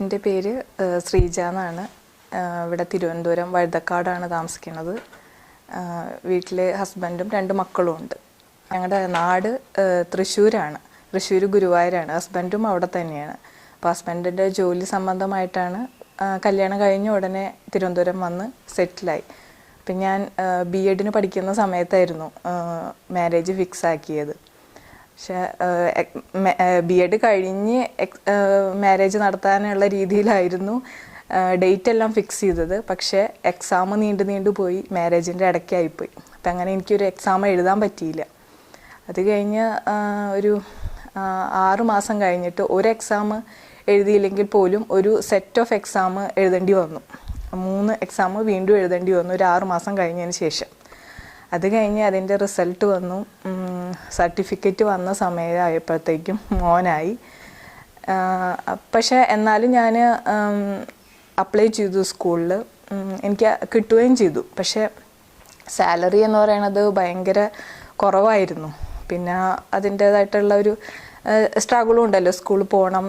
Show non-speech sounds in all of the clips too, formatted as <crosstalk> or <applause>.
എന്റെ പേര് ശ്രീജ എന്നാണ്. ഇവിടെ തിരുവനന്തപുരം വഴുതക്കാടാണ് താമസിക്കുന്നത്. വീട്ടിൽ ഹസ്ബൻഡും രണ്ട് മക്കളും ഉണ്ട്. ഞങ്ങളുടെ നാട് തൃശ്ശൂരാണ്. തൃശ്ശൂർ ഗുരുവായൂരാണ്. ഹസ്ബൻഡും അവിടെ തന്നെയാണ്. അപ്പോൾ ഹസ്ബൻഡിന്റെ ജോലി സംബന്ധമായിട്ടാണ് കല്യാണം കഴിഞ്ഞ ഉടനെ തിരുവനന്തപുരം വന്ന് സെറ്റിലായി. അപ്പം ഞാൻ ബി എഡിന് പഠിക്കുന്ന സമയത്തായിരുന്നു മാരേജ് ഫിക്സ് ആക്കിയത് പക്ഷെ ബി എഡ് കഴിഞ്ഞ് മാരേജ് നടത്താനുള്ള രീതിയിലായിരുന്നു ഡേറ്റ് എല്ലാം ഫിക്സ് ചെയ്തത്. പക്ഷേ എക്സാം നീണ്ടു നീണ്ടു പോയി മാരേജിന്റെ ഇടയ്ക്കായിപ്പോയി. അപ്പം അങ്ങനെ എനിക്കൊരു എക്സാം എഴുതാൻ പറ്റിയില്ല. അത് കഴിഞ്ഞ് ഒരു ആറുമാസം മാസം കഴിഞ്ഞിട്ട് ഒരു എക്സാം എഴുതിയില്ലെങ്കിൽ പോലും ഒരു സെറ്റ് ഓഫ് എക്സാം എഴുതേണ്ടി വന്നു. മൂന്ന് എക്സാം വീണ്ടും എഴുതേണ്ടി വന്നു ഒരു ആറുമാസം കഴിഞ്ഞതിന് ശേഷം. അത് കഴിഞ്ഞ് അതിന്റെ റിസൾട്ട് വന്നു. സർട്ടിഫിക്കറ്റ് വന്ന സമയമായപ്പോഴത്തേക്കും മോനായി. പക്ഷേ എന്നാലും ഞാൻ അപ്ലൈ ചെയ്തു സ്കൂളിൽ എനിക്ക് കിട്ടുകയും ചെയ്തു. പക്ഷേ സാലറി എന്ന് പറയണത് ഭയങ്കര കുറവായിരുന്നു. പിന്നെ അതിന്റേതായിട്ടുള്ള ഒരു സ്ട്രഗിളും ഉണ്ടല്ലോ. സ്കൂളിൽ പോകണം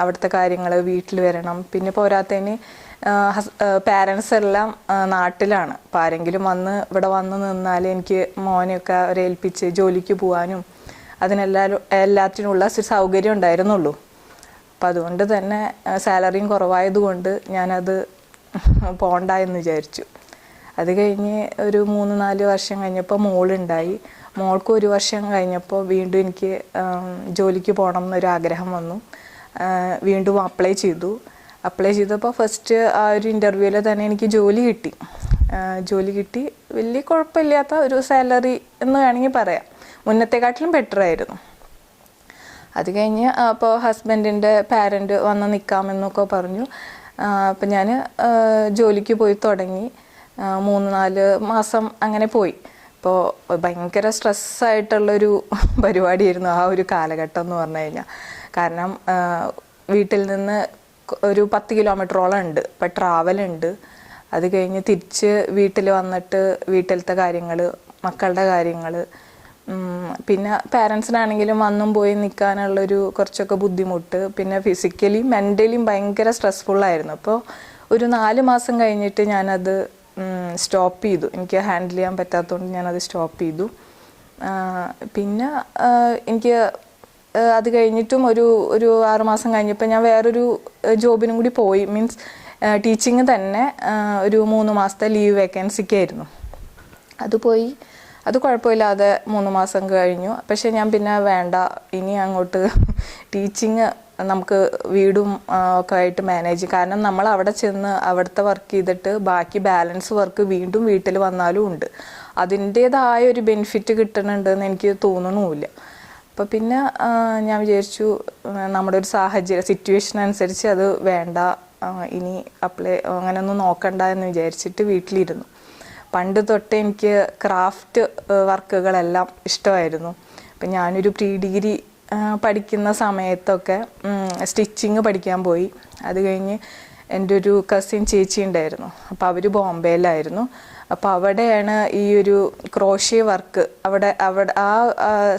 അവിടുത്തെ കാര്യങ്ങൾ വീട്ടിൽ വരണം. പിന്നെ പോരാത്തതിന് പാരൻസ് എല്ലാം നാട്ടിലാണ്. അപ്പോൾ ആരെങ്കിലും വന്ന് ഇവിടെ വന്ന് നിന്നാൽ എനിക്ക് മോനെയൊക്കെ അവരെ ഏൽപ്പിച്ച് ജോലിക്ക് പോകാനും അതിനെല്ലാം എല്ലാത്തിനുള്ള ഒരു സൗകര്യം ഉണ്ടായിരുന്നുള്ളൂ. അപ്പം അതുകൊണ്ട് തന്നെ സാലറിയും കുറവായതുകൊണ്ട് ഞാനത് <laughs> പോണ്ട എന്ന് വിചാരിച്ചു. അത് കഴിഞ്ഞ് ഒരു മൂന്ന് നാല് വർഷം കഴിഞ്ഞപ്പോൾ മോളുണ്ടായി. മോൾക്ക് ഒരു വർഷം കഴിഞ്ഞപ്പോൾ വീണ്ടും എനിക്ക് ജോലിക്ക് പോകണം എന്നൊരു ആഗ്രഹം വന്നു വീണ്ടും അപ്ലൈ ചെയ്തു. അപ്ലൈ ചെയ്തപ്പോൾ ഫസ്റ്റ് ആ ഒരു ഇന്റർവ്യൂവിൽ തന്നെ എനിക്ക് ജോലി കിട്ടി. ജോലി കിട്ടി. വലിയ കുഴപ്പമില്ലാത്ത ഒരു സാലറി എന്ന് വേണമെങ്കിൽ പറയാം. മുന്നത്തെക്കാട്ടിലും ബെറ്റർ ആയിരുന്നു. അത് കഴിഞ്ഞ് അപ്പോൾ ഹസ്ബൻഡിന്റെ പാരന്റ് വന്ന് നിൽക്കാമെന്നൊക്കെ പറഞ്ഞു. അപ്പം ഞാൻ ജോലിക്ക് പോയി തുടങ്ങി. മൂന്ന് നാല് മാസം അങ്ങനെ പോയി. അപ്പോൾ ഭയങ്കര സ്ട്രെസ്സായിട്ടുള്ളൊരു <laughs> പരിപാടിയായിരുന്നു ആ ഒരു കാലഘട്ടം എന്ന് പറഞ്ഞു കഴിഞ്ഞാൽ കാരണം വീട്ടിൽ നിന്ന് ഒരു പത്ത് കിലോമീറ്ററോളം ഉണ്ട്. ഇപ്പം ട്രാവൽ ഉണ്ട് അത് കഴിഞ്ഞ് തിരിച്ച് വീട്ടിൽ വന്നിട്ട് വീട്ടിലത്തെ കാര്യങ്ങൾ മക്കളുടെ കാര്യങ്ങൾ പിന്നെ പാരൻസിനാണെങ്കിലും വന്നും പോയി നിൽക്കാനുള്ളൊരു കുറച്ചൊക്കെ ബുദ്ധിമുട്ട്. പിന്നെ ഫിസിക്കലി മെന്റലിയും ഭയങ്കര സ്ട്രെസ്ഫുള്ളായിരുന്നു അപ്പോൾ ഒരു നാല് മാസം കഴിഞ്ഞിട്ട് ഞാനത് സ്റ്റോപ്പ് ചെയ്തു. എനിക്ക് ഹാൻഡിൽ ചെയ്യാൻ പറ്റാത്തതുകൊണ്ട് ഞാനത് സ്റ്റോപ്പ് ചെയ്തു. പിന്നെ എനിക്ക് അത് കഴിഞ്ഞിട്ടും ഒരു ഒരു ആറുമാസം കഴിഞ്ഞപ്പോൾ ഞാൻ വേറൊരു ജോബിനും കൂടി പോയി. മീൻസ് ടീച്ചിങ് തന്നെ ഒരു മൂന്ന് മാസത്തെ ലീവ് വേക്കൻസിക്കായിരുന്നു അത് പോയി. അത് കുഴപ്പമില്ലാതെ മൂന്ന് മാസം കഴിഞ്ഞു. പക്ഷെ ഞാൻ പിന്നെ വേണ്ട ഇനി അങ്ങോട്ട് ടീച്ചിങ് നമുക്ക് വീടും ഒക്കെ ആയിട്ട് മാനേജ് കാരണം നമ്മൾ അവിടെ ചെന്ന് അവിടുത്തെ വർക്ക് ചെയ്തിട്ട് ബാക്കി ബാലൻസ് വർക്ക് വീണ്ടും വീട്ടിൽ വന്നാലും ഉണ്ട്. അതിന്റേതായ ഒരു ബെനിഫിറ്റ് കിട്ടുന്നുണ്ടെന്ന് എനിക്ക് തോന്നണമില്ല. അപ്പോൾ പിന്നെ ഞാൻ വിചാരിച്ചു നമ്മുടെ ഒരു സാഹചര്യം സിറ്റുവേഷൻ അനുസരിച്ച് അത് വേണ്ട ഇനി അപ്ലൈ അങ്ങനെയൊന്നും നോക്കണ്ട എന്ന് വിചാരിച്ചിട്ട് വീട്ടിലിരുന്നു. പണ്ട് തൊട്ടേ എനിക്ക് ക്രാഫ്റ്റ് വർക്കുകളെല്ലാം ഇഷ്ടമായിരുന്നു. അപ്പം ഞാനൊരു പ്രീ ഡിഗ്രി പഠിക്കുന്ന സമയത്തൊക്കെ സ്റ്റിച്ചിങ് പഠിക്കാൻ പോയി. അത് കഴിഞ്ഞ് എന്റെ ഒരു കസിൻ ചേച്ചി ഉണ്ടായിരുന്നു. അപ്പോൾ അവർ ബോംബെയിലായിരുന്നു. അപ്പോൾ അവിടെയാണ് ഈ ഒരു ക്രോഷ്യ വർക്ക് അവിടെ അവിടെ ആ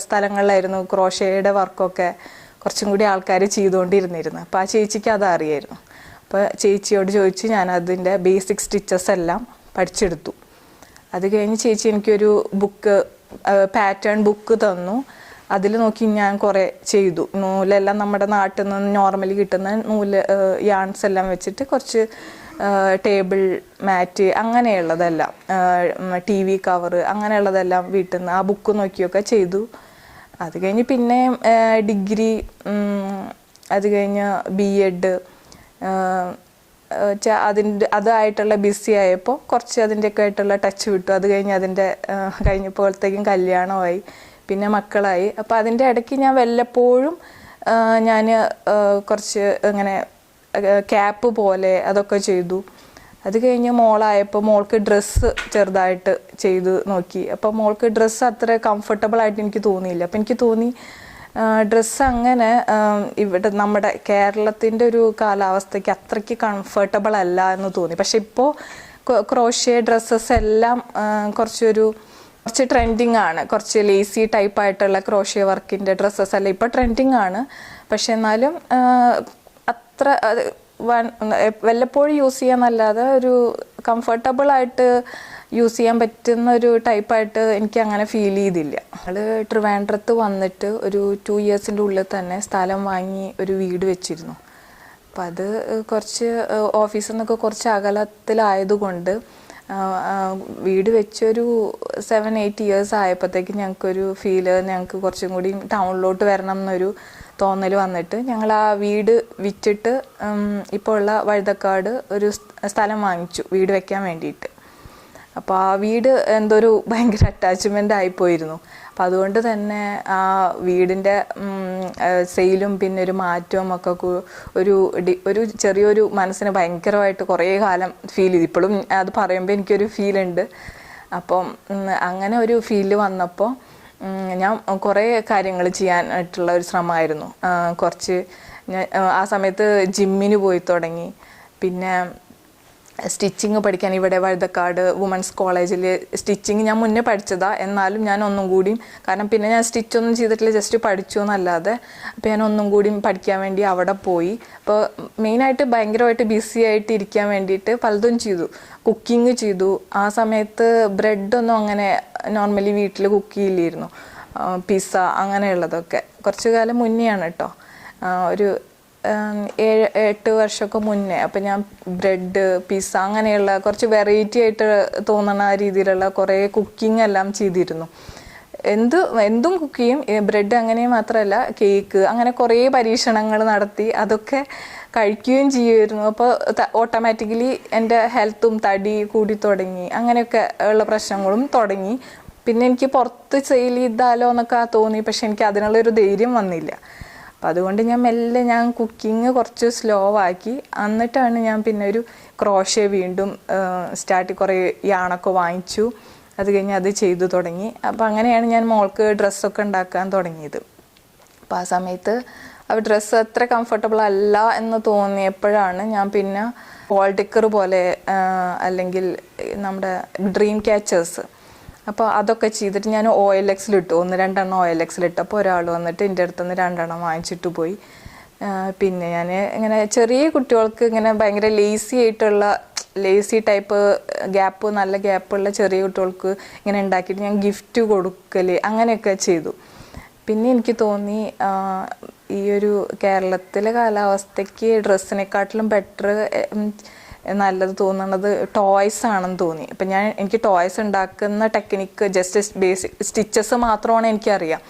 സ്ഥലങ്ങളിലായിരുന്നു ക്രോഷ്യയുടെ വർക്കൊക്കെ കുറച്ചും കൂടി ആൾക്കാർ ചെയ്തുകൊണ്ടിരുന്നിരുന്നത്. അപ്പോൾ ആ ചേച്ചിക്ക് അത് അറിയായിരുന്നു. അപ്പോൾ ചേച്ചിയോട് ചോദിച്ച് ഞാൻ അതിന്റെ ബേസിക് സ്റ്റിച്ചസ് എല്ലാം പഠിച്ചെടുത്തു. അത് കഴിഞ്ഞ് ചേച്ചി എനിക്കൊരു ബുക്ക് പാറ്റേൺ ബുക്ക് തന്നു. അതിൽ നോക്കി ഞാൻ കുറേ ചെയ്തു. നൂലെല്ലാം നമ്മുടെ നാട്ടിൽ നിന്ന് നോർമലി കിട്ടുന്ന നൂൽ യാൺസ് എല്ലാം വെച്ചിട്ട് കുറച്ച് ടേബിൾ മാറ്റ് അങ്ങനെയുള്ളതെല്ലാം ടി വി കവറ് അങ്ങനെയുള്ളതെല്ലാം വീട്ടിൽ നിന്ന് ആ ബുക്ക് നോക്കിയൊക്കെ ചെയ്തു. അത് കഴിഞ്ഞ് പിന്നെ ഡിഗ്രി അത് കഴിഞ്ഞ് ബി എഡ് അതിന്റെ അതായിട്ടുള്ള ബിസി ആയപ്പോൾ കുറച്ച് അതിന്റെയൊക്കെ ആയിട്ടുള്ള ടച്ച് വിട്ടു. അത് കഴിഞ്ഞ് അതിന്റെ കഴിഞ്ഞപ്പോഴത്തേക്കും കല്യാണമായി. പിന്നെ മക്കളായി. അപ്പോൾ അതിന്റെ ഇടയ്ക്ക് ഞാൻ വല്ലപ്പോഴും ഞാൻ കുറച്ച് ഇങ്ങനെ ക്യാപ്പ് പോലെ അതൊക്കെ ചെയ്തു. അത് കഴിഞ്ഞ് മോളായപ്പോൾ മോൾക്ക് ഡ്രസ്സ് ചെറുതായിട്ട് ചെയ്ത് നോക്കി. അപ്പോൾ മോൾക്ക് ഡ്രസ്സ് അത്ര കംഫർട്ടബിൾ ആയിട്ട് എനിക്ക് തോന്നിയില്ല. അപ്പം എനിക്ക് തോന്നി ഡ്രസ്സ് അങ്ങനെ ഇവിടെ നമ്മുടെ കേരളത്തിന്റെ ഒരു കാലാവസ്ഥയ്ക്ക് അത്രയ്ക്ക് കംഫർട്ടബിൾ അല്ല എന്ന് തോന്നി. പക്ഷെ ഇപ്പോൾ ക്രോഷ്യ ഡ്രസ്സസ് എല്ലാം കുറച്ചൊരു കുറച്ച് ട്രെൻഡിങ് ആണ്. കുറച്ച് ലേസി ടൈപ്പ് ആയിട്ടുള്ള ക്രോഷ്യ വർക്കിന്റെ ഡ്രസ്സസ് എല്ലാം ഇപ്പോൾ ട്രെൻഡിങ് ആണ്. പക്ഷെ എന്നാലും അത്ര വല്ലപ്പോഴും യൂസ് ചെയ്യാന്നല്ലാതെ ഒരു കംഫർട്ടബിൾ ആയിട്ട് യൂസ് ചെയ്യാൻ പറ്റുന്ന ഒരു ടൈപ്പായിട്ട് എനിക്ക് അങ്ങനെ ഫീൽ ചെയ്തില്ല. ഞങ്ങൾ ട്രിവാൻഡ്രത്ത് വന്നിട്ട് ഒരു ടു ഇയേഴ്സിന്റെ ഉള്ളിൽ തന്നെ സ്ഥലം വാങ്ങി ഒരു വീട് വെച്ചിരുന്നു. അപ്പം അത് കുറച്ച് ഓഫീസിൽ നിന്നൊക്കെ കുറച്ച് അകലത്തിലായതുകൊണ്ട് വീട് വെച്ചൊരു സെവൻ എയ്റ്റ് ഇയേഴ്സ് ആയപ്പോഴത്തേക്ക് ഞങ്ങൾക്കൊരു ഫീൽ ഞങ്ങൾക്ക് കുറച്ചും കൂടി ടൗണിലോട്ട് വരണം എന്നൊരു തോന്നൽ വന്നിട്ട് ഞങ്ങൾ ആ വീട് വിറ്റിട്ട് ഇപ്പോൾ ഉള്ള വഴുതക്കാട് ഒരു സ്ഥലം വാങ്ങിച്ചു വീട് വെക്കാൻ വേണ്ടിയിട്ട്. അപ്പോൾ ആ വീട് എന്തൊരു <laughs> ഭയങ്കര അറ്റാച്ച്മെന്റ് ആയിപ്പോയിരുന്നു അപ്പം അതുകൊണ്ട് തന്നെ ആ വീടിന്റെ സെയിലും പിന്നെ ഒരു മാറ്റവും ഒക്കെ ഒരു ഒരു ചെറിയൊരു മനസ്സിന് ഭയങ്കരമായിട്ട് കുറേ കാലം ഫീൽ ചെയ്തു. ഇപ്പോഴും അത് പറയുമ്പോൾ എനിക്കൊരു ഫീലുണ്ട് അപ്പം അങ്ങനെ ഒരു ഫീൽ വന്നപ്പോൾ ഞാൻ കുറേ കാര്യങ്ങൾ ചെയ്യാനായിട്ടുള്ള ഒരു ശ്രമമായിരുന്നു. കുറച്ച് ഞാൻ ആ സമയത്ത് ജിമ്മിന് പോയി തുടങ്ങി. പിന്നെ സ്റ്റിച്ചിങ് പഠിക്കാൻ ഇവിടെ വഴുതക്കാട് വുമൻസ് കോളേജിൽ സ്റ്റിച്ചിങ് ഞാൻ മുന്നേ പഠിച്ചതാ. എന്നാലും ഞാൻ ഒന്നും കൂടിയും കാരണം പിന്നെ ഞാൻ സ്റ്റിച്ചൊന്നും ചെയ്തിട്ടില്ല ജസ്റ്റ് പഠിച്ചു എന്നല്ലാതെ. അപ്പോൾ ഞാൻ ഒന്നും കൂടിയും പഠിക്കാൻ വേണ്ടി അവിടെ പോയി. അപ്പോൾ മെയിനായിട്ട് ഭയങ്കരമായിട്ട് ബിസി ആയിട്ട് ഇരിക്കാൻ വേണ്ടിയിട്ട് പലതും ചെയ്തു. കുക്കിംഗ് ചെയ്തു. ആ സമയത്ത് ബ്രെഡൊന്നും അങ്ങനെ നോർമലി വീട്ടിൽ കുക്ക് ചെയ്യില്ലായിരുന്നു. പിസ്സ അങ്ങനെയുള്ളതൊക്കെ. കുറച്ച് കാലം മുന്നെയാണ് കേട്ടോ ഒരു ഏഴ് എട്ട് വർഷമൊക്കെ മുന്നേ. അപ്പം ഞാൻ ബ്രെഡ് പിസ്സ അങ്ങനെയുള്ള കുറച്ച് വെറൈറ്റി ആയിട്ട് തോന്നുന്ന രീതിയിലുള്ള കുറേ കുക്കിംഗ് എല്ലാം ചെയ്തിരുന്നു. എന്ത് എന്തും കുക്ക് ചെയ്യും. ബ്രെഡ് അങ്ങനെ മാത്രമല്ല കേക്ക് അങ്ങനെ കുറേ പരീക്ഷണങ്ങൾ നടത്തി അതൊക്കെ കഴിക്കുകയും ചെയ്യുമായിരുന്നു. അപ്പോൾ ഓട്ടോമാറ്റിക്കലി എന്റെ ഹെൽത്തും തടി കൂടി തുടങ്ങി. അങ്ങനെയൊക്കെ ഉള്ള പ്രശ്നങ്ങളും തുടങ്ങി. പിന്നെ എനിക്ക് പുറത്ത് സെയിൽ ചെയ്താലോ എന്നൊക്കെ തോന്നി. പക്ഷെ എനിക്ക് അതിനുള്ളൊരു ധൈര്യം വന്നില്ല. അപ്പം അതുകൊണ്ട് ഞാൻ മെല്ലെ ഞാൻ കുക്കിംഗ് കുറച്ച് സ്ലോ ആക്കി. എന്നിട്ടാണ് ഞാൻ പിന്നെ ഒരു ക്രോഷ്യ വീണ്ടും സ്റ്റാർട്ട് കുറേ യാണൊക്കെ വാങ്ങിച്ചു. അത് കഴിഞ്ഞ് അത് ചെയ്തു തുടങ്ങി. അപ്പോൾ അങ്ങനെയാണ് ഞാൻ മോൾക്ക് ഡ്രസ്സൊക്കെ ഉണ്ടാക്കാൻ തുടങ്ങിയത്. അപ്പോൾ ആ സമയത്ത് ആ ഡ്രസ്സ് അത്ര കംഫർട്ടബിൾ അല്ല എന്ന് തോന്നിയപ്പോഴാണ് ഞാൻ പിന്നെ വോൾഡിക്കർ പോലെ അല്ലെങ്കിൽ നമ്മുടെ ഡ്രീം ക്യാച്ചേഴ്സ് അപ്പോൾ അതൊക്കെ ചെയ്തിട്ട് ഞാൻ ഒ എൽ എക്സിലിട്ടു ഒന്ന് രണ്ടെണ്ണം ഒ എൽ എക്സിലിട്ടു അപ്പോൾ ഒരാൾ വന്നിട്ട് എന്റെ അടുത്തുനിന്ന് രണ്ടെണ്ണം വാങ്ങിച്ചിട്ട് പോയി. പിന്നെ ഞാൻ ഇങ്ങനെ ചെറിയ കുട്ടികൾക്ക് ഇങ്ങനെ ഭയങ്കര ലേസി ആയിട്ടുള്ള ലേസി ടൈപ്പ് ഗ്യാപ്പ് നല്ല ഗ്യാപ്പുള്ള ചെറിയ കുട്ടികൾക്ക് ഇങ്ങനെ ഉണ്ടാക്കിയിട്ട് ഞാൻ ഗിഫ്റ്റ് കൊടുക്കൽ അങ്ങനെയൊക്കെ ചെയ്തു. പിന്നെ എനിക്ക് തോന്നി ഈ ഒരു കേരളത്തിലെ കാലാവസ്ഥയ്ക്ക് ഡ്രസ്സിനെക്കാട്ടിലും ബെറ്റർ നല്ലത് തോന്നുന്നത് ടോയ്സ് ആണെന്ന് തോന്നി. അപ്പം ഞാൻ എനിക്ക് ടോയ്സ് ഉണ്ടാക്കുന്ന ടെക്നിക്ക് ജസ്റ്റ് ബേസിക് സ്റ്റിച്ചസ് മാത്രമാണ് എനിക്കറിയാം.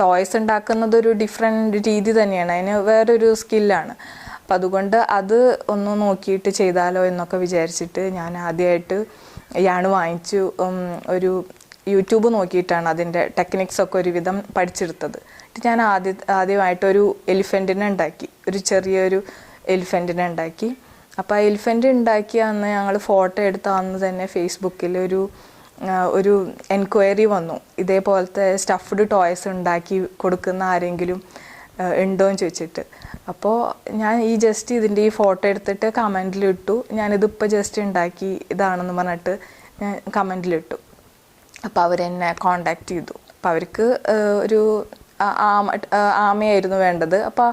ടോയ്സ് ഉണ്ടാക്കുന്നത് ഒരു ഡിഫറെന്റ് രീതി തന്നെയാണ്. അതിന് വേറൊരു സ്കില്ലാണ് അപ്പം അതുകൊണ്ട് അത് ഒന്ന് നോക്കിയിട്ട് ചെയ്താലോ എന്നൊക്കെ വിചാരിച്ചിട്ട് ഞാൻ ആദ്യമായിട്ട് യാണ് വാങ്ങിച്ചു. ഒരു യൂട്യൂബ് നോക്കിയിട്ടാണ് അതിന്റെ ടെക്നിക്സ് ഒക്കെ ഒരുവിധം പഠിച്ചെടുത്തത്. ഞാൻ ആദ്യ ആദ്യമായിട്ടൊരു എലിഫന്റിനെ ഉണ്ടാക്കി. ഒരു ചെറിയൊരു എലിഫന്റിനെ ഉണ്ടാക്കി. അപ്പോൾ ആ എലിഫന്റ് ഉണ്ടാക്കിയ അന്ന് ഞങ്ങൾ ഫോട്ടോ എടുത്ത അന്ന് തന്നെ ഫേസ്ബുക്കിൽ ഒരു ഒരു എൻക്വയറി വന്നു. ഇതേപോലത്തെ സ്റ്റഫ്ഡ് ടോയ്സ് ഉണ്ടാക്കി കൊടുക്കുന്ന ആരെങ്കിലും ഉണ്ടോ എന്ന് ചോദിച്ചിട്ട്. അപ്പോൾ ഞാൻ ഈ ജസ്റ്റ് ഇതിന്റെ ഈ ഫോട്ടോ എടുത്തിട്ട് കമന്റിലിട്ടു ഞാനിതിപ്പോൾ ജസ്റ്റ് ഉണ്ടാക്കി ഇതാണെന്ന് പറഞ്ഞിട്ട് ഞാൻ കമന്റിലിട്ടു അപ്പോൾ അവരെന്നെ കോണ്ടാക്ട് ചെയ്തു. അപ്പോൾ അവർക്ക് ഒരു ആമ ആമയായിരുന്നു വേണ്ടത്. അപ്പോൾ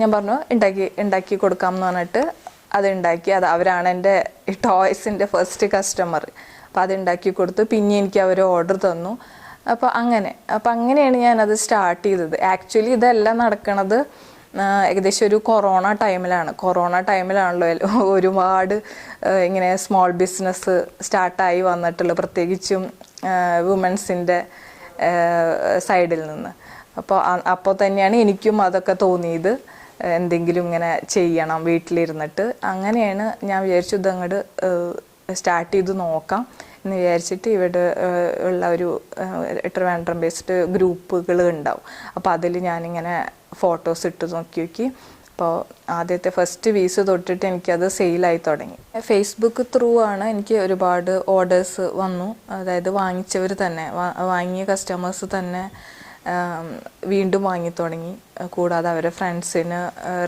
ഞാൻ പറഞ്ഞു ഉണ്ടാക്കി ഉണ്ടാക്കി കൊടുക്കാം എന്ന് പറഞ്ഞിട്ട് അത് ഉണ്ടാക്കി അത് അവരാണ് എന്റെ ടോയ്സിന്റെ ഫസ്റ്റ് കസ്റ്റമർ. അപ്പോൾ അത് ഉണ്ടാക്കി കൊടുത്തു. പിന്നെ എനിക്ക് അവർ ഓർഡർ തന്നു. അപ്പോൾ അങ്ങനെ. അപ്പോൾ അങ്ങനെയാണ് ഞാനത് സ്റ്റാർട്ട് ചെയ്തത്. ആക്ച്വലി ഇതെല്ലാം നടക്കുന്നത് ഏകദേശം ഒരു കൊറോണ ടൈമിലാണ്. കൊറോണ ടൈമിലാണല്ലോ ഒരുപാട് ഇങ്ങനെ സ്മോൾ ബിസിനസ് സ്റ്റാർട്ടായി വന്നിട്ടുള്ളത്. പ്രത്യേകിച്ചും വുമൻസിന്റെ സൈഡിൽ നിന്ന്. അപ്പോൾ അപ്പോൾ തന്നെയാണ് എനിക്കും അതൊക്കെ തോന്നിയത്. എന്തെങ്കിലും ഇങ്ങനെ ചെയ്യണം വീട്ടിലിരുന്നിട്ട്. അങ്ങനെയാണ് ഞാൻ വിചാരിച്ചു ഇതങ്ങോട്ട് സ്റ്റാർട്ട് ചെയ്ത് നോക്കാം എന്ന് വിചാരിച്ചിട്ട് ഇവിടെ ഉള്ള ഒരു ട്രിവാൻഡ്രം ബേസ്ഡ് ഗ്രൂപ്പുകൾ ഉണ്ടാവും. അപ്പോൾ അതിൽ ഞാനിങ്ങനെ ഫോട്ടോസ് ഇട്ട് നോക്കി നോക്കി. അപ്പോൾ ആദ്യത്തെ ഫസ്റ്റ് വീസ് തൊട്ടിട്ട് എനിക്കത് സെയിലായി തുടങ്ങി. ഫേസ്ബുക്ക് ത്രൂ ആണ് എനിക്ക് ഒരുപാട് ഓർഡേഴ്സ് വന്നു. അതായത് വാങ്ങിച്ചവർ തന്നെ വാങ്ങിയ കസ്റ്റമേഴ്സ് തന്നെ വീണ്ടും വാങ്ങി തുടങ്ങി കൂടാതെ അവരെ ഫ്രണ്ട്സിന്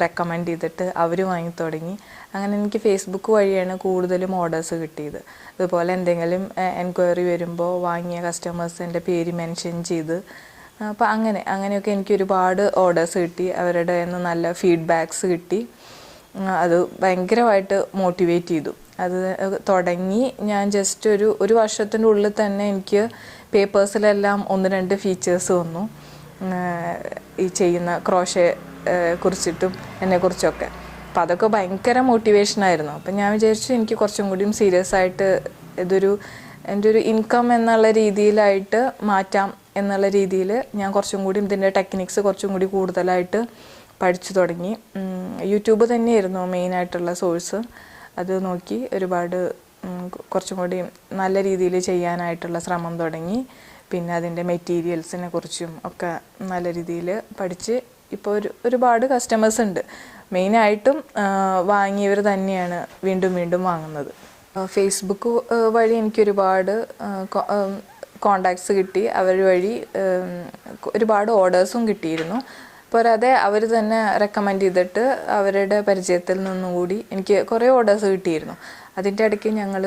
റെക്കമെൻഡ് ചെയ്തിട്ട് അവർ വാങ്ങി തുടങ്ങി അങ്ങനെ എനിക്ക് ഫേസ്ബുക്ക് വഴിയാണ് കൂടുതലും ഓർഡേഴ്സ് കിട്ടിയത്. അതുപോലെ എന്തെങ്കിലും എൻക്വയറി വരുമ്പോൾ വാങ്ങിയ കസ്റ്റമേഴ്സിന്റെ പേര് മെൻഷൻ ചെയ്ത് അപ്പോൾ അങ്ങനെ അങ്ങനെയൊക്കെ എനിക്ക് ഒരുപാട് ഓർഡേഴ്സ് കിട്ടി. അവരുടെ നിന്ന് നല്ല ഫീഡ്ബാക്ക്സ് കിട്ടി. അത് ഭയങ്കരമായിട്ട് മോട്ടിവേറ്റ് ചെയ്തു. അത് തുടങ്ങി ഞാൻ ജസ്റ്റ് ഒരു ഒരു വർഷത്തിന്റെ ഉള്ളിൽ തന്നെ എനിക്ക് പേപ്പേഴ്സിലെല്ലാം ഒന്ന് രണ്ട് ഫീച്ചേഴ്സ് വന്നു. ഈ ചെയ്യുന്ന ക്രോഷെ കുറിച്ചിട്ടും എന്നെക്കുറിച്ചൊക്കെ. അപ്പം അതൊക്കെ ഭയങ്കര മോട്ടിവേഷനായിരുന്നു അപ്പം ഞാൻ വിചാരിച്ചു എനിക്ക് കുറച്ചും കൂടിയും സീരിയസ് ആയിട്ട് ഇതൊരു എന്റെ ഒരു ഇൻകം എന്നുള്ള രീതിയിലായിട്ട് മാറ്റാം എന്നുള്ള രീതിയിൽ ഞാൻ കുറച്ചും കൂടി ഇതിന്റെ ടെക്നിക്സ് കുറച്ചും കൂടി കൂടുതലായിട്ട് പഠിച്ചു തുടങ്ങി. യൂട്യൂബ് തന്നെയായിരുന്നു മെയിനായിട്ടുള്ള സോഴ്സ് അത് നോക്കി ഒരുപാട് കുറച്ചും കൂടി നല്ല രീതിയിൽ ചെയ്യാനായിട്ടുള്ള ശ്രമം തുടങ്ങി. പിന്നെ അതിന്റെ മെറ്റീരിയൽസിനെ കുറിച്ചും ഒക്കെ നല്ല രീതിയിൽ പഠിച്ച് ഇപ്പോൾ ഒരു ഒരുപാട് കസ്റ്റമേഴ്സ് ഉണ്ട്. മെയിനായിട്ടും വാങ്ങിയവർ തന്നെയാണ് വീണ്ടും വീണ്ടും വാങ്ങുന്നത്. ഫേസ്ബുക്ക് വഴി എനിക്ക് ഒരുപാട് കോണ്ടാക്ട്സ് കിട്ടി. അവർ വഴി ഒരുപാട് ഓർഡേഴ്സും കിട്ടിയിരുന്നു. പോരാതെ അവർ തന്നെ റെക്കമെൻഡ് ചെയ്തിട്ട് അവരുടെ പരിചയത്തിൽ നിന്നും കൂടി എനിക്ക് കുറേ ഓർഡേഴ്സ് കിട്ടിയിരുന്നു. അതിന്റെ ഇടയ്ക്ക് ഞങ്ങൾ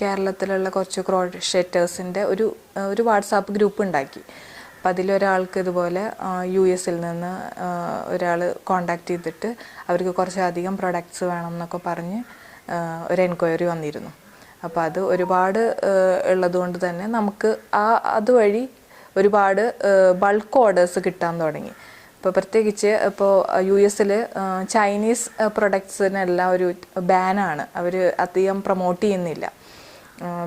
കേരളത്തിലുള്ള കുറച്ച് ക്രോഷേറ്റേഴ്സിന്റെ ഒരു ഒരു വാട്സാപ്പ് ഗ്രൂപ്പ് ഉണ്ടാക്കി. അപ്പം അതിലൊരാൾക്ക് ഇതുപോലെ യു എസിൽ നിന്ന് ഒരാൾ കോണ്ടാക്ട് ചെയ്തിട്ട് അവർക്ക് കുറച്ചധികം പ്രൊഡക്ട്സ് വേണം എന്നൊക്കെ പറഞ്ഞ് ഒരു എൻക്വയറി വന്നിരുന്നു. അപ്പോൾ അത് ഒരുപാട് ഉള്ളതുകൊണ്ട് തന്നെ നമുക്ക് ആ അതുവഴി ഒരുപാട് ബൾക്ക് ഓർഡേഴ്സ് കിട്ടാൻ തുടങ്ങി. ഇപ്പോൾ പ്രത്യേകിച്ച് ഇപ്പോൾ യു എസിൽ ചൈനീസ് പ്രൊഡക്ട്സിനെല്ലാം ഒരു ബാനാണ്. അവർ അധികം പ്രൊമോട്ട് ചെയ്യുന്നില്ല.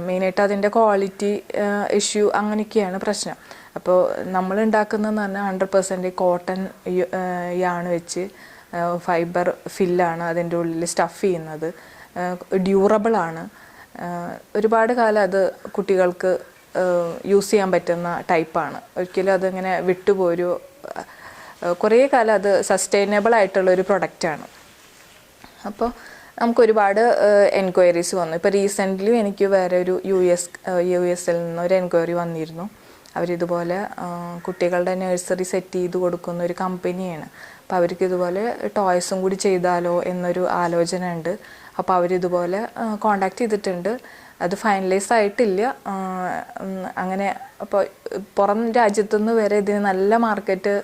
മെയിനായിട്ട് അതിന്റെ ക്വാളിറ്റി ഇഷ്യൂ അങ്ങനെയൊക്കെയാണ് പ്രശ്നം. അപ്പോൾ നമ്മൾ ഉണ്ടാക്കുന്നതെന്ന് പറഞ്ഞാൽ ഹൺഡ്രഡ് പെർസെന്റ് കോട്ടൺ യാണ് വെച്ച് ഫൈബർ ഫില്ലാണ് അതിന്റെ ഉള്ളിൽ സ്റ്റഫ് ചെയ്യുന്നത്. ഡ്യൂറബിളാണ്. ഒരുപാട് കാലം അത് കുട്ടികൾക്ക് യൂസ് ചെയ്യാൻ പറ്റുന്ന ടൈപ്പാണ്. ഒരിക്കലും അതിങ്ങനെ വിട്ടുപോരു. കുറേ കാലം അത് സസ്റ്റൈനബിൾ ആയിട്ടുള്ള ഒരു പ്രൊഡക്റ്റാണ് അപ്പോൾ നമുക്ക് ഒരുപാട് എൻക്വയറീസ് വന്നു. ഇപ്പോൾ റീസെന്റ്ലി എനിക്ക് വേറെ ഒരു യു എസ് യു എസിൽ നിന്ന് എൻക്വയറി വന്നിരുന്നു. അവരിതുപോലെ കുട്ടികളുടെ നഴ്സറി സെറ്റ് ചെയ്ത് കൊടുക്കുന്ന ഒരു കമ്പനിയാണ് അപ്പോൾ അവർക്ക് ഇതുപോലെ ടോയ്സും കൂടി ചെയ്താലോ എന്നൊരു ആലോചന ഉണ്ട്. അപ്പോൾ അവരിതുപോലെ കോണ്ടാക്ട് ചെയ്തിട്ടുണ്ട്. അത് ഫൈനലൈസ് ആയിട്ടില്ല. അങ്ങനെ അപ്പോൾ പുറം രാജ്യത്തുനിന്ന് വരെ ഇതിന് നല്ല മാർക്കറ്റ്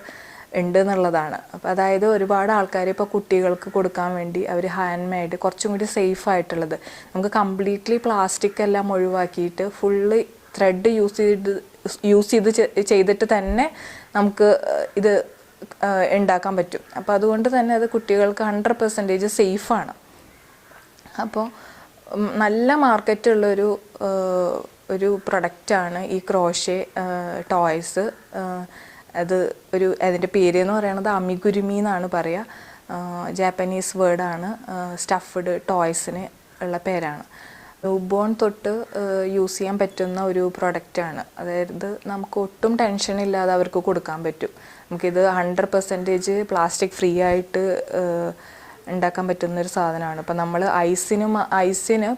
ഉണ്ട് എന്നുള്ളതാണ് അപ്പോൾ അതായത് ഒരുപാട് ആൾക്കാർ ഇപ്പോൾ കുട്ടികൾക്ക് കൊടുക്കാൻ വേണ്ടി അവർ ഹാൻഡ് മെയ്ഡ് കുറച്ചും കൂടി സേഫ് ആയിട്ടുള്ളത്. നമുക്ക് കംപ്ലീറ്റ്ലി പ്ലാസ്റ്റിക് എല്ലാം ഒഴിവാക്കിയിട്ട് ഫുള്ള് ത്രെഡ് യൂസ് ചെയ്ത് യൂസ് ചെയ്ത് ചെയ്തിട്ട് തന്നെ നമുക്ക് ഇത് ഉണ്ടാക്കാൻ പറ്റും. അപ്പോൾ അതുകൊണ്ട് തന്നെ അത് കുട്ടികൾക്ക് ഹൺഡ്രഡ് പെർസെന്റേജ് സേഫാണ് അപ്പോൾ നല്ല മാർക്കറ്റുള്ളൊരു ഒരു പ്രൊഡക്റ്റാണ് ഈ ക്രോഷെ ടോയ്സ് അത് ഒരു അതിന്റെ പേര് എന്ന് പറയുന്നത് അമിഗുരുമി എന്നാണ് പറയുക ജാപ്പനീസ് വേർഡാണ് സ്റ്റഫ്ഡ് ടോയ്സിന് ഉള്ള പേരാണ്. ബോൺ തൊട്ട് യൂസ് ചെയ്യാൻ പറ്റുന്ന ഒരു പ്രൊഡക്റ്റാണ് അതായത് നമുക്ക് ഒട്ടും ടെൻഷൻ ഇല്ലാതെ അവർക്ക് കൊടുക്കാൻ പറ്റും. നമുക്കിത് ഹൺഡ്രഡ് പെർസെന്റേജ് പ്ലാസ്റ്റിക് ഫ്രീ ആയിട്ട് ഉണ്ടാക്കാൻ പറ്റുന്ന ഒരു സാധനമാണ്. ഇപ്പം നമ്മൾ ഐസിനും ഐസിന്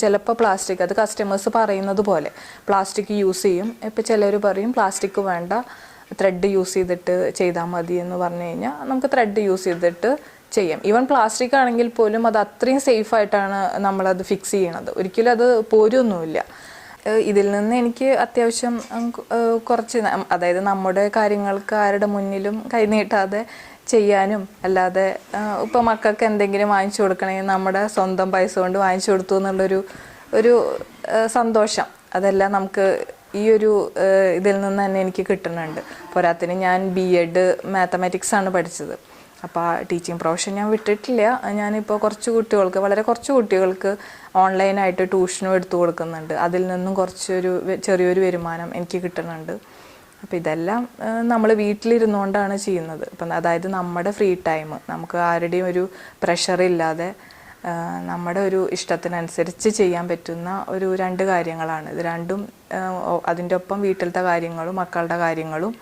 ചിലപ്പോൾ പ്ലാസ്റ്റിക് അത് കസ്റ്റമേഴ്സ് പറയുന്നത് പോലെ. പ്ലാസ്റ്റിക് യൂസ് ചെയ്യും. ഇപ്പം ചിലർ പറയും പ്ലാസ്റ്റിക് വേണ്ട. ത്രെഡ് യൂസ് ചെയ്തിട്ട് ചെയ്താൽ മതി എന്ന് പറഞ്ഞു കഴിഞ്ഞാൽ നമുക്ക് ത്രെഡ് യൂസ് ചെയ്തിട്ട് ചെയ്യാം. ഈവൻ പ്ലാസ്റ്റിക് ആണെങ്കിൽ പോലും അത് അത്രയും സേഫ് ആയിട്ടാണ് നമ്മളത് ഫിക്സ് ചെയ്യണത്. ഒരിക്കലും അത് പോരൊന്നുമില്ല. ഇതിൽ നിന്ന് എനിക്ക് അത്യാവശ്യം കുറച്ച് അതായത് നമ്മുടെ കാര്യങ്ങൾക്ക് ആരുടെ മുന്നിലും കൈനീട്ടാതെ ചെയ്യാനും അല്ലാതെ ഇപ്പം മക്കൾക്ക് എന്തെങ്കിലും വാങ്ങിച്ചു കൊടുക്കണമെങ്കിൽ നമ്മുടെ സ്വന്തം പൈസ കൊണ്ട് വാങ്ങിച്ചു കൊടുത്തു എന്നുള്ളൊരു ഒരു സന്തോഷം. അതെല്ലാം നമുക്ക് ഈ ഒരു ഇതിൽ നിന്ന് തന്നെ എനിക്ക് കിട്ടുന്നുണ്ട്. പോരാത്തിന് ഞാൻ ബി എഡ് മാത്തമാറ്റിക്സ് ആണ് പഠിച്ചത്. അപ്പോൾ ആ ടീച്ചിങ് പ്രൊഫഷൻ ഞാൻ വിട്ടിട്ടില്ല. ഞാനിപ്പോൾ കുറച്ച് കുട്ടികൾക്ക് വളരെ കുറച്ച് കുട്ടികൾക്ക് ഓൺലൈനായിട്ട് ട്യൂഷനും എടുത്തു കൊടുക്കുന്നുണ്ട്. അതിൽ നിന്നും കുറച്ചൊരു ചെറിയൊരു വരുമാനം എനിക്ക് കിട്ടുന്നുണ്ട്. അപ്പോൾ ഇതെല്ലാം നമ്മൾ വീട്ടിലിരുന്നുകൊണ്ടാണ് ചെയ്യുന്നത്. അപ്പം അതായത് നമ്മുടെ ഫ്രീ ടൈം നമുക്ക് ആരുടെയും ഒരു ആ, നമ്മുടെ ഒരു ഇഷ്ടത്തിനനുസരിച്ച് ചെയ്യാൻ പറ്റുന്ന ഒരു രണ്ട് കാര്യങ്ങളാണ്. ഇത് രണ്ടും അതിന്റെ ഒപ്പം വീട്ടിലത്തെ കാര്യങ്ങളും മക്കളുടെ കാര്യങ്ങളും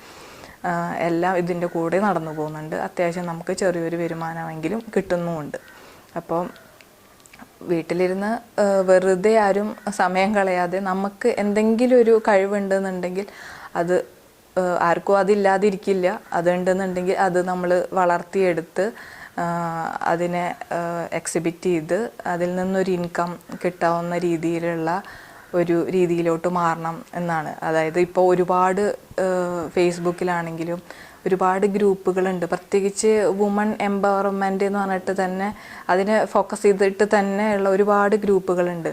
എല്ലാം ഇതിന്റെ കൂടെ നടന്നു പോകുന്നുണ്ട്. അത്യാവശ്യം നമുക്ക് ചെറിയൊരു വരുമാനമെങ്കിലും കിട്ടുന്നുമുണ്ട്. അപ്പോൾ വീട്ടിലിരുന്ന് വെറുതെ ആരും സമയം കളയാതെ നമുക്ക് എന്തെങ്കിലും ഒരു കഴിവുണ്ടെന്നുണ്ടെങ്കിൽ അത് ആർക്കും അതില്ലാതിരിക്കില്ല. അതുണ്ടെന്നുണ്ടെങ്കിൽ അത് നമ്മൾ വളർത്തിയെടുത്ത് അതിനെ എക്സിബിറ്റ് ചെയ്ത് അതിൽ നിന്നൊരു ഇൻകം കിട്ടാവുന്ന രീതിയിലുള്ള ഒരു രീതിയിലോട്ട് മാറണം എന്നാണ്. അതായത് ഇപ്പോൾ ഒരുപാട് ഫേസ്ബുക്കിലാണെങ്കിലും ഒരുപാട് ഗ്രൂപ്പുകളുണ്ട്. പ്രത്യേകിച്ച് വുമൺ എംപവർമെന്റ് എന്ന് പറഞ്ഞിട്ട് തന്നെ അതിനെ ഫോക്കസ് ചെയ്തിട്ട് തന്നെ ഉള്ള ഒരുപാട് ഗ്രൂപ്പുകളുണ്ട്.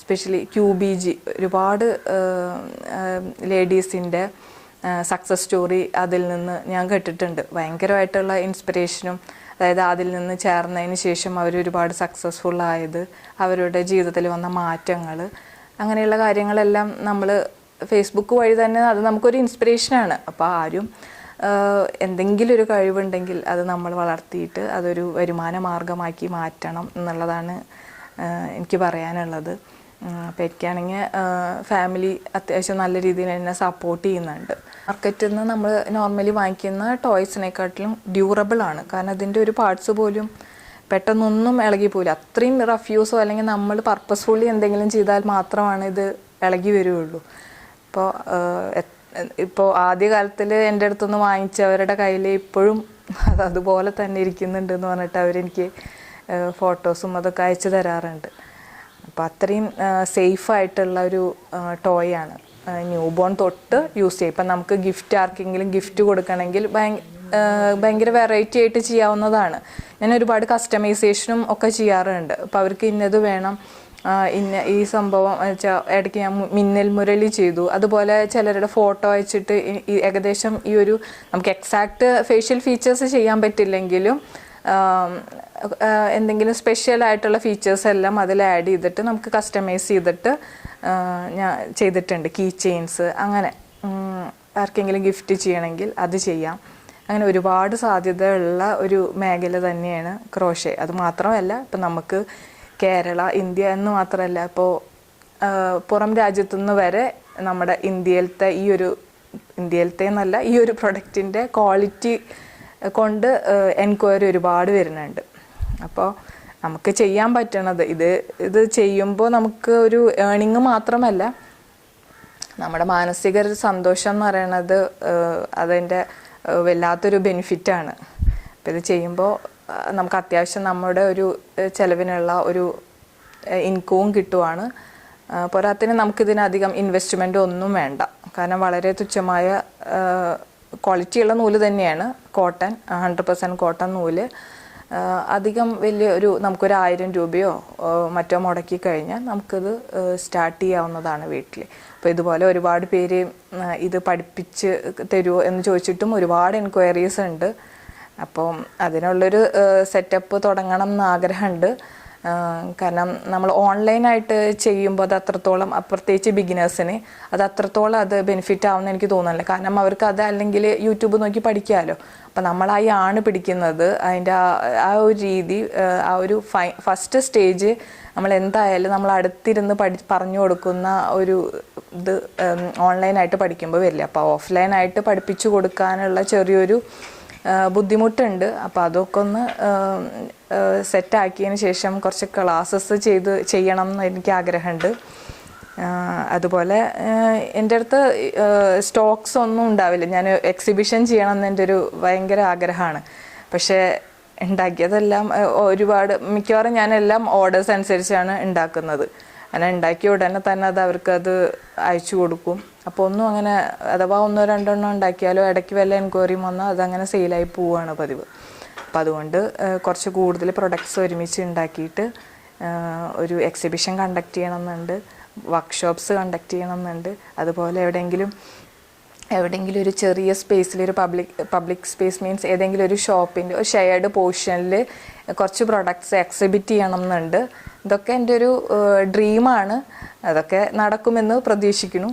സ്പെഷ്യലി ക്യൂ ബി ജി ഒരുപാട് ലേഡീസിന്റെ സക്സസ് സ്റ്റോറി അതിൽ നിന്ന് ഞാൻ കേട്ടിട്ടുണ്ട്. ഭയങ്കരമായിട്ടുള്ള ഇൻസ്പിറേഷനും അതായത് അതിൽ നിന്ന് ചേർന്നതിന് ശേഷം അവർ ഒരുപാട് സക്സസ്ഫുൾ ആയത് അവരുടെ ജീവിതത്തിൽ വന്ന മാറ്റങ്ങൾ അങ്ങനെയുള്ള കാര്യങ്ങളെല്ലാം നമ്മൾ ഫേസ്ബുക്ക് വഴി തന്നെ അത് നമുക്കൊരു ഇൻസ്പിറേഷനാണ് അപ്പോൾ ആരും എന്തെങ്കിലും ഒരു കഴിവുണ്ടെങ്കിൽ അത് നമ്മൾ വളർത്തിയിട്ട് അതൊരു വരുമാന മാർഗമാക്കി മാറ്റണം എന്നുള്ളതാണ് എനിക്ക് പറയാനുള്ളത്. അപ്പോൾ എനിക്കാണെങ്കിൽ ഫാമിലി അത്യാവശ്യം നല്ല രീതിയിൽ എന്നെ സപ്പോർട്ട് ചെയ്യുന്നുണ്ട്. മാർക്കറ്റിൽ നിന്ന് നമ്മൾ നോർമലി വാങ്ങിക്കുന്ന ടോയ്സിനെക്കാട്ടിലും ഡ്യൂറബിൾ ആണ്. കാരണം അതിന്റെ ഒരു പാർട്സ് പോലും പെട്ടെന്നൊന്നും ഇളകി പോലും അത്രയും റഫ്യൂസോ അല്ലെങ്കിൽ നമ്മൾ പർപ്പസ്ഫുള്ളി എന്തെങ്കിലും ചെയ്താൽ മാത്രമാണ് ഇത് ഇളകി വരുള്ളൂ. ഇപ്പോൾ ഇപ്പോൾ ആദ്യ കാലത്തിൽ എന്റെ അടുത്തുനിന്ന് വാങ്ങിച്ചവരുടെ കയ്യിൽ ഇപ്പോഴും അത് അതുപോലെ തന്നെ ഇരിക്കുന്നുണ്ട് എന്ന് പറഞ്ഞിട്ട് അവരെനിക്ക് ഫോട്ടോസും അതൊക്കെ അയച്ചു തരാറുണ്ട്. അപ്പോൾ അത്രയും സേഫ് ആയിട്ടുള്ള ഒരു ടോയ് ആണ് ന്യൂ ബോൺ തൊട്ട് യൂസ് ചെയ്യും ഇപ്പം നമുക്ക് ഗിഫ്റ്റ് ആർക്കെങ്കിലും ഗിഫ്റ്റ് കൊടുക്കണമെങ്കിൽ ഭയ- ഭയങ്കര വെറൈറ്റി ആയിട്ട് ചെയ്യാവുന്നതാണ്. ഞാൻ ഒരുപാട് കസ്റ്റമൈസേഷനും ഒക്കെ ചെയ്യാറുണ്ട്. അപ്പോൾ അവർക്ക് ഇന്നത് വേണം. ഇന്ന ഈ സംഭവം വെച്ചാൽ ഇടയ്ക്ക് ഞാൻ മിന്നൽ മുരളി ചെയ്തു. അതുപോലെ ചിലരുടെ ഫോട്ടോ അയച്ചിട്ട് ഏകദേശം ഈ ഒരു നമുക്ക് എക്സാക്ട് ഫേഷ്യൽ ഫീച്ചേഴ്സ് ചെയ്യാൻ പറ്റില്ലെങ്കിലും എന്തെങ്കിലും സ്പെഷ്യൽ ആയിട്ടുള്ള ഫീച്ചേഴ്സ് എല്ലാം അതിൽ ആഡ് ചെയ്തിട്ട് നമുക്ക് കസ്റ്റമൈസ് ചെയ്തിട്ട് ഞാൻ ചെയ്തിട്ടുണ്ട്. കീ ചെയിൻസ് അങ്ങനെ ആർക്കെങ്കിലും ഗിഫ്റ്റ് ചെയ്യണമെങ്കിൽ അത് ചെയ്യാം. അങ്ങനെ ഒരുപാട് സാധ്യതയുള്ള ഒരു മേഖല തന്നെയാണ് ക്രോഷേ അത് മാത്രമല്ല ഇപ്പം നമുക്ക് കേരള ഇന്ത്യ എന്ന് മാത്രമല്ല ഇപ്പോൾ പുറം രാജ്യത്തുനിന്ന് വരെ നമ്മുടെ ഇന്ത്യയിലത്തെ ഈ ഒരു ഇന്ത്യയിലത്തെ എന്നല്ല ഈ ഒരു പ്രൊഡക്റ്റിന്റെ ക്വാളിറ്റി കൊണ്ട് എൻക്വയറി ഒരുപാട് വരുന്നുണ്ട്. അപ്പോൾ നമുക്ക് ചെയ്യാൻ പറ്റണത്. ഇത് ഇത് ചെയ്യുമ്പോൾ നമുക്ക് ഒരു ഏണിങ് മാത്രമല്ല. നമ്മുടെ മാനസിക ഒരു സന്തോഷം എന്ന് പറയണത് അതിന്റെ വല്ലാത്തൊരു ബെനിഫിറ്റാണ് അപ്പോൾ ഇത് ചെയ്യുമ്പോൾ നമുക്ക് അത്യാവശ്യം നമ്മുടെ ഒരു ചിലവിനുള്ള ഒരു ഇൻകവും കിട്ടുവാണ്. പോരാത്തിന് നമുക്കിതിനധികം ഇൻവെസ്റ്റ്മെന്റ് ഒന്നും വേണ്ട. കാരണം വളരെ തുച്ഛമായ ക്വാളിറ്റിയുള്ള നൂൽ തന്നെയാണ്. കോട്ടൺ ഹൺഡ്രഡ് പെർസെന്റ് കോട്ടൺ നൂൽ. അധികം വലിയ ഒരു നമുക്കൊരു ആയിരം രൂപയോ മറ്റോ മുടക്കി കഴിഞ്ഞാൽ നമുക്കത് സ്റ്റാർട്ട് ചെയ്യാവുന്നതാണ് വീട്ടിൽ. അപ്പോൾ ഇതുപോലെ ഒരുപാട് പേര് ഇത് പഠിപ്പിച്ച് തരുമോ എന്ന് ചോദിച്ചിട്ടും ഒരുപാട് എൻക്വയറീസ് ഉണ്ട്. അപ്പം അതിനുള്ളൊരു സെറ്റപ്പ് തുടങ്ങണം എന്ന് ആഗ്രഹമുണ്ട്. കാരണം നമ്മൾ ഓൺലൈനായിട്ട് ചെയ്യുമ്പോൾ അത് അത്രത്തോളം പ്രത്യേകിച്ച് ബിഗിനേഴ്സിന് അത് അത്രത്തോളം അത് ബെനിഫിറ്റ് ആവുമെന്ന് എനിക്ക് തോന്നുന്നില്ല. കാരണം അവർക്ക് അത് അല്ലെങ്കിൽ യൂട്യൂബ് നോക്കി പഠിക്കാമല്ലോ അപ്പം നമ്മൾ ആ ആണ് പിടിക്കുന്നത്. അതിന്റെ ആ- ഒരു രീതി ആ ഒരു ഫൈ ഫസ്റ്റ് സ്റ്റേജ് നമ്മൾ എന്തായാലും നമ്മൾ അടുത്തിരുന്ന് പഠി പറഞ്ഞു കൊടുക്കുന്ന ഒരു ഇത് ഓൺലൈനായിട്ട് പഠിക്കുമ്പോൾ വരില്ല. അപ്പോൾ ഓഫ്ലൈനായിട്ട് പഠിപ്പിച്ചു കൊടുക്കാനുള്ള ചെറിയൊരു ബുദ്ധിമുട്ടുണ്ട്. അപ്പോൾ അതൊക്കെ ഒന്ന് സെറ്റാക്കിയതിന് ശേഷം കുറച്ച് ക്ലാസ്സസ് ചെയ്ത് ചെയ്യണം എന്ന് എനിക്ക് ആഗ്രഹമുണ്ട്. അതുപോലെ എന്റെ അടുത്ത് സ്റ്റോക്സ് ഒന്നും ഉണ്ടാവില്ല. ഞാൻ എക്സിബിഷൻ ചെയ്യണം എന്ന് എന്റെ ഒരു ഭയങ്കര ആഗ്രഹമാണ്. പക്ഷേ ഉണ്ടാക്കിയതെല്ലാം ഒരുപാട് മിക്കവാറും ഞാനെല്ലാം ഓർഡേഴ്സ് അനുസരിച്ചാണ് ഉണ്ടാക്കുന്നത്. അങ്ങനെ ഉണ്ടാക്കിയ ഉടനെ തന്നെ അത് അവർക്ക് അത് അയച്ചു കൊടുക്കും. അപ്പോൾ ഒന്നും അങ്ങനെ അഥവാ ഒന്നോ രണ്ടെണ്ണോ ഉണ്ടാക്കിയാലോ ഇടയ്ക്ക് വല്ല എൻക്വയറിയും വന്നാൽ അതങ്ങനെ സെയിലായി പോവുകയാണ് പതിവ്. അപ്പോൾ അതുകൊണ്ട് കുറച്ച് കൂടുതൽ പ്രൊഡക്ട്സ് ഒരുമിച്ച് ഉണ്ടാക്കിയിട്ട് ഒരു എക്സിബിഷൻ കണ്ടക്ട് ചെയ്യണമെന്നുണ്ട് വർക്ക്ഷോപ്സ് കണ്ടക്ട് ചെയ്യണമെന്നുണ്ട്. അതുപോലെ എവിടെയെങ്കിലും എവിടെയെങ്കിലും ഒരു ചെറിയ സ്പേസിൽ ഒരു പബ്ലിക് പബ്ലിക് സ്പേസ് മീൻസ് ഏതെങ്കിലും ഒരു ഷോപ്പിന്റെ ഒരു ഷെയർഡ് പോർഷനിൽ കുറച്ച് പ്രൊഡക്ട്സ് എക്സിബിറ്റ് ചെയ്യണം എന്നുണ്ട് ഇതൊക്കെ എന്റെ ഒരു ഡ്രീമാണ് അതൊക്കെ നടക്കുമെന്ന് പ്രതീക്ഷിക്കുന്നു.